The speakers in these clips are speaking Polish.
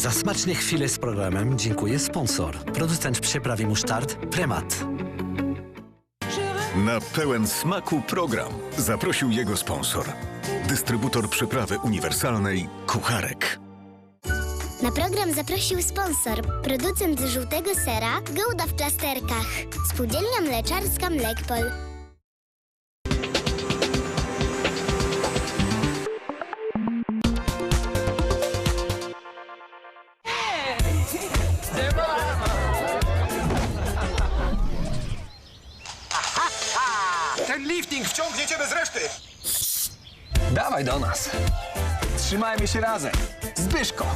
Za smaczne chwile z programem dziękuję sponsor. Producent przypraw i musztard Premat. Na pełen smaku program zaprosił jego sponsor. Dystrybutor przyprawy uniwersalnej Kucharek. Na program zaprosił sponsor, producent żółtego sera Gouda w plasterkach. Spółdzielnia mleczarska Mlekpol. Ten lifting wciągnie cię bez reszty! Dawaj do nas. Trzymajmy się razem. Zbyszko.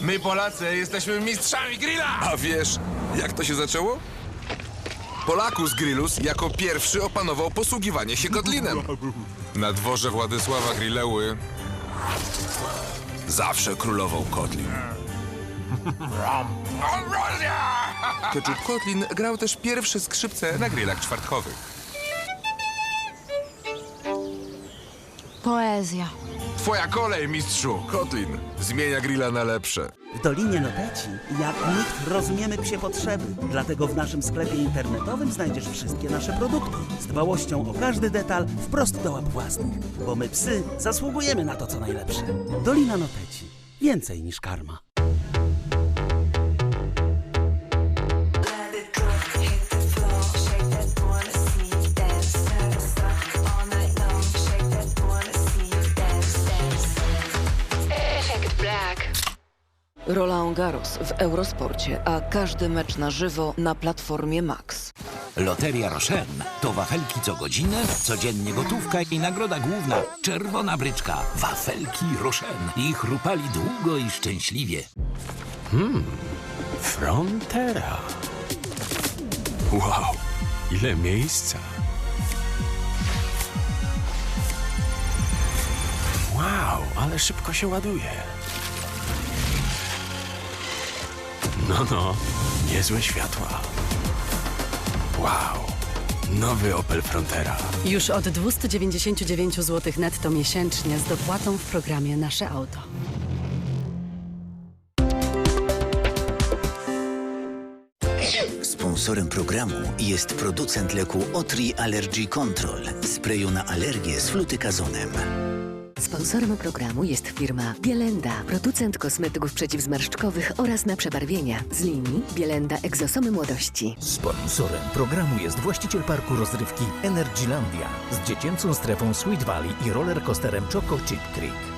My Polacy jesteśmy mistrzami grilla! A wiesz, jak to się zaczęło? Polakus Grillus jako pierwszy opanował posługiwanie się kotlinem. Na dworze Władysława Grilleły zawsze królował kotlin. Keczup Kotlin grał też pierwsze skrzypce na grillach czwartkowych. Poezja. Twoja kolej, mistrzu! Kotlin zmienia grilla na lepsze. W Dolinie Noteci jak nikt rozumiemy psie potrzeby. Dlatego w naszym sklepie internetowym znajdziesz wszystkie nasze produkty z dbałością o każdy detal wprost do łap własnych. Bo my psy zasługujemy na to, co najlepsze. Dolina Noteci. Więcej niż karma. Roland Garros w Eurosporcie, a każdy mecz na żywo na platformie Max. Loteria Rochen to wafelki co godzinę, codziennie gotówka i nagroda główna czerwona bryczka. Wafelki Rochen i chrupali długo i szczęśliwie. Frontera. Wow, ile miejsca. Wow, ale szybko się ładuje. No, no, niezłe światła. Wow, nowy Opel Frontera. Już od 299 zł netto miesięcznie z dopłatą w programie Nasze Auto. Sponsorem programu jest producent leku Otri Allergy Control, sprayu na alergię z flutykazonem. Sponsorem programu jest firma Bielenda, producent kosmetyków przeciwzmarszczkowych oraz na przebarwienia z linii Bielenda Egzosomy Młodości. Sponsorem programu jest właściciel parku rozrywki Energylandia z dziecięcą strefą Sweet Valley i rollercoasterem Choco Chip Creek.